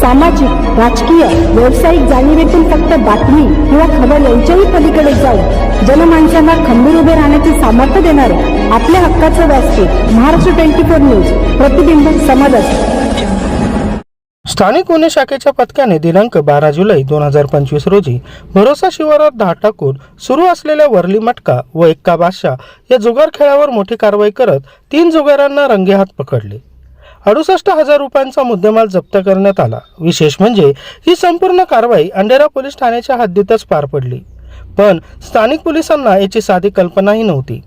सामाजिक राजकीय व्यावसायिक जाणीवेतून फक्त बातमी किंवा खबर यांच्याही पलीकडे जाऊन जनमानसांना खंबीर उभे राहण्याचे सामर्थ्य देणारे आपल्या हक्काचं व्यासपीठ महाराष्ट्र ट्वेंटी फोर न्यूज प्रतिबिंब समाजात स्थानिक गुन्हे शाखेच्या पथकाने दिनांक बारा जुलै दोन हजार पंचवीस रोजी भरोसा शिवारात धाड टाकून सुरू असलेल्या वरली मटका व एक्का बादशाह या जुगार खेळावर मोठी कारवाई करत तीन जुगारांना रंगेहात पकडले. अडुसष्ट हजार रुपयांचा मुद्देमाल जप्त करण्यात आला. विशेष म्हणजे ही संपूर्ण कारवाई अंडेरा पोलीस ठाण्याच्या हद्दीतच पार पडली. पण स्थानिक पोलिसांना याची साधी कल्पनाही नव्हती.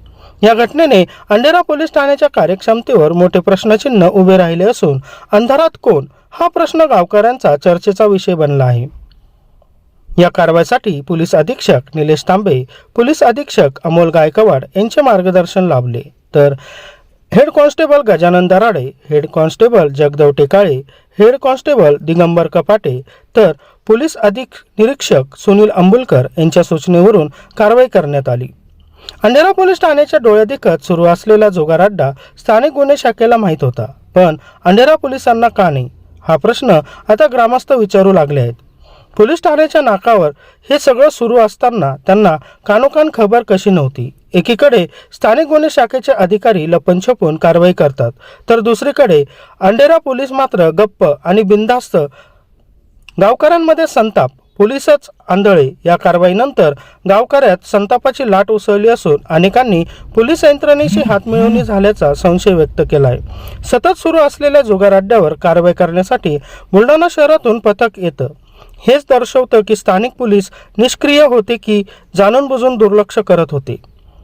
या घटनेने अंडेरा पोलीस ठाण्याच्या कार्यक्षमतेवर मोठे प्रश्नचिन्ह उभे राहिले असून अंधारात कोण? हा प्रश्न गावकऱ्यांचा चर्चेचा विषय बनला आहे. या कारवाईसाठी पोलीस अधीक्षक निलेश तांबे पोलीस अधीक्षक अमोल गायकवाड यांचे मार्गदर्शन लाभले. तर head constable Gajanan Darade head constable Jagdav Tekale head constable Digambar Kapate तर पोलीस अधिक निरीक्षक सुनील अंबुलकर यांच्या सूचनेवरून कारवाई करण्यात आली. अंधेरा पोलीस ठाण्याच्या डोळ्यादेखत सुरू असलेला जोगार अड्डा स्थानिक गुन्हे शाखेला माहीत होता पण अंधेरा पोलिसांना का नाही? हा प्रश्न आता ग्रामस्थ विचारू लागले आहेत. पोलीस ठाण्याच्या नाकावर हे सगळं सुरू असताना त्यांना कानोकान खबर कशी नव्हती? एकीकडे स्थानिक गुन्हे शाखेचे अधिकारी लपन छपून कारवाई करतात तर दुसरीकडे अंडेरा पोलीस मात्र गप्प आणि बिनधास्त गावकऱ्यांमध्ये संताप. पोलीसच आंधळे या कारवाईनंतर गावकऱ्यात संतापाची लाट उसळली असून अनेकांनी पोलीस यंत्रणेशी हातमिळवणी झाल्याचा संशय व्यक्त केला आहे सतत सुरू असलेल्या जुगार अड्ड्यावर कारवाई करण्यासाठी बुलढाणा शहरातून पथक येतं. हेच दर्शवतं की स्थानिक पोलीस निष्क्रिय होते की जाणून बुजून दुर्लक्ष करत होते.